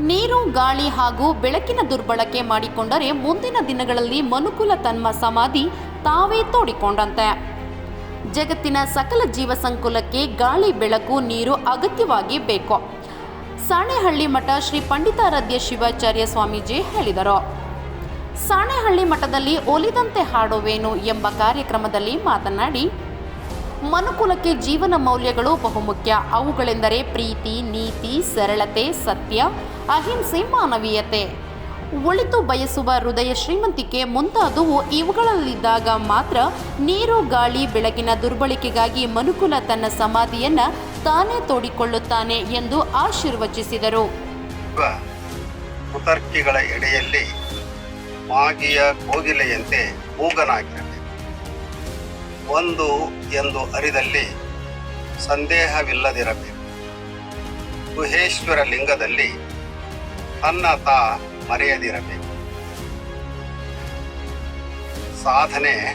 ನೀರು, ಗಾಳಿ ಹಾಗೂ ಬೆಳಕಿನ ದುರ್ಬಳಕೆ ಮಾಡಿಕೊಂಡರೆ ಮುಂದಿನ ದಿನಗಳಲ್ಲಿ ಮನುಕುಲ ತನ್ಮ ಸಮಾಧಿ ತಾವೇ ತೋಡಿಕೊಂಡಂತೆ. ಜಗತ್ತಿನ ಸಕಲ ಜೀವ ಸಂಕುಲಕ್ಕೆ ಗಾಳಿ, ಬೆಳಕು, ನೀರು ಅಗತ್ಯವಾಗಿ ಬೇಕು. ಸಾಣೆಹಳ್ಳಿ ಮಠ ಶ್ರೀ ಪಂಡಿತಾರಾಧ್ಯ ಶಿವಾಚಾರ್ಯ ಸ್ವಾಮೀಜಿ ಹೇಳಿದರು. ಸಾಣೆಹಳ್ಳಿ ಮಠದಲ್ಲಿ ಒಲಿದಂತೆ ಹಾಡುವೇನು ಎಂಬ ಕಾರ್ಯಕ್ರಮದಲ್ಲಿ ಮಾತನಾಡಿ ಮನುಕುಲಕ್ಕೆ ಜೀವನ ಮೌಲ್ಯಗಳು ಬಹುಮುಖ್ಯ. ಅವುಗಳೆಂದರೆ ಪ್ರೀತಿ, ನೀತಿ, ಸರಳತೆ, ಸತ್ಯ, ಅಹಿಂಸೆ, ಮಾನವೀಯತೆ. ಒಳಿತು ಬಯಸುವ ಹೃದಯ ಶ್ರೀಮಂತಿಕೆ ಮುಂತಾದವು ಇವುಗಳಲ್ಲಿದ್ದಾಗ ಮಾತ್ರ ನೀರು, ಗಾಳಿ ಬೆಳಕಿನ ದುರ್ಬಳಕೆಗಾಗಿ ಮನುಕುಲ ತನ್ನ ಸಮಾಧಿಯನ್ನ ತಾನೇ ತೋಡಿಕೊಳ್ಳುತ್ತಾನೆ ಎಂದು ಆಶೀರ್ವಚಿಸಿದರು. ಕುತರ್ಕಿಗಳ ಎಡೆಯಲ್ಲಿ ಮಾಗಿಯ ಕೋಗಿಲೆಯಂತೆ ಮೂಗನಾಗಿರಬೇಕು ಒಂದು ಎಂದು ಅರಿದಲ್ಲಿ ಸಂದೇಹವಿಲ್ಲದಿರಬೇಕು. ಗುಹೇಶ್ವರ ಲಿಂಗದಲ್ಲಿ ತನ್ನ ತಾ ಮರೆಯದಿರಬೇಕು. ಸಾಧನೆ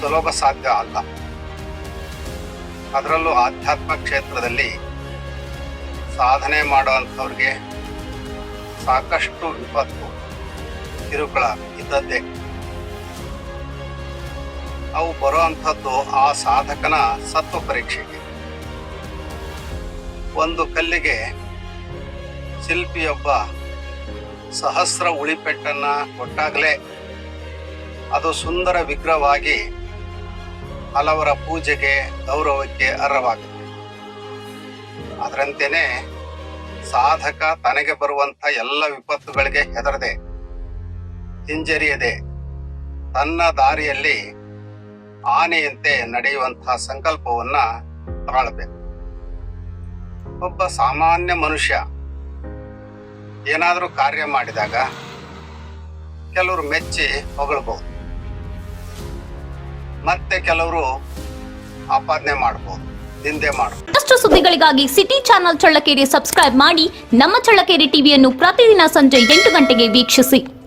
ಸುಲಭ ಸಾಧ್ಯ ಅಲ್ಲ. ಅದರಲ್ಲೂ ಆಧ್ಯಾತ್ಮ ಕ್ಷೇತ್ರದಲ್ಲಿ ಸಾಧನೆ ಮಾಡುವಂಥವ್ರಿಗೆ ಸಾಕಷ್ಟು ವಿಪತ್ತು ಕಿರುಕುಳ ಇದ್ದದ್ದೇ. ಅವು ಬರುವಂಥದ್ದು ಆ ಸಾಧಕನ ಸತ್ವ ಪರೀಕ್ಷೆಗೆ ಒಂದು ಕಲ್ಲಿಗೆ ಶಿಲ್ಪಿಯೊಬ್ಬ ಸಹಸ್ರ ಉಳಿಪೆಟ್ಟನ್ನ ಕೊಟ್ಟಾಗಲೇ ಅದು ಸುಂದರ ವಿಗ್ರಹವಾಗಿ ಹಲವರ ಪೂಜೆಗೆ, ಗೌರವಕ್ಕೆ ಅರ್ಹವಾಗುತ್ತೆ. ಅದರಂತೆಯೇ ಸಾಧಕ ತನಗೆ ಬರುವಂತ ಎಲ್ಲ ವಿಪತ್ತುಗಳಿಗೆ ಹೆದರದೆ ಹಿಂಜರಿಯದೆ ತನ್ನ ದಾರಿಯಲ್ಲಿ ಆನೆಯಂತೆ ನಡೆಯುವಂತಹ ಸಂಕಲ್ಪವನ್ನ ತಾಳ್ಬೇಕು ಒಬ್ಬ ಸಾಮಾನ್ಯ ಮನುಷ್ಯ ಏನಾದರೂ ಕಾರ್ಯ ಮಾಡಿದಾಗ ಕೆಲವರು ಮೆಚ್ಚಿ ಹೊಗಳಬಹುದು ಮತ್ತೆ ಕೆಲವರು ಆಪಾದನೆ ಮಾಡಬಹುದು ನಿಂದೆ ಮಾಡಬಹುದು ಅಷ್ಟು ಸುದ್ದಿಗಳಿಗಾಗಿ ಸಿಟಿ ಚಾನೆಲ್ ಚಳ್ಳಕೆರೆ ಸಬ್ಸ್ಕ್ರೈಬ್ ಮಾಡಿ, ನಮ್ಮ ಚಳ್ಳಕೆರೆ ಟಿವಿಯನ್ನು ಪ್ರತಿದಿನ ಸಂಜೆ ಎಂಟು ಗಂಟೆಗೆ ವೀಕ್ಷಿಸಿ.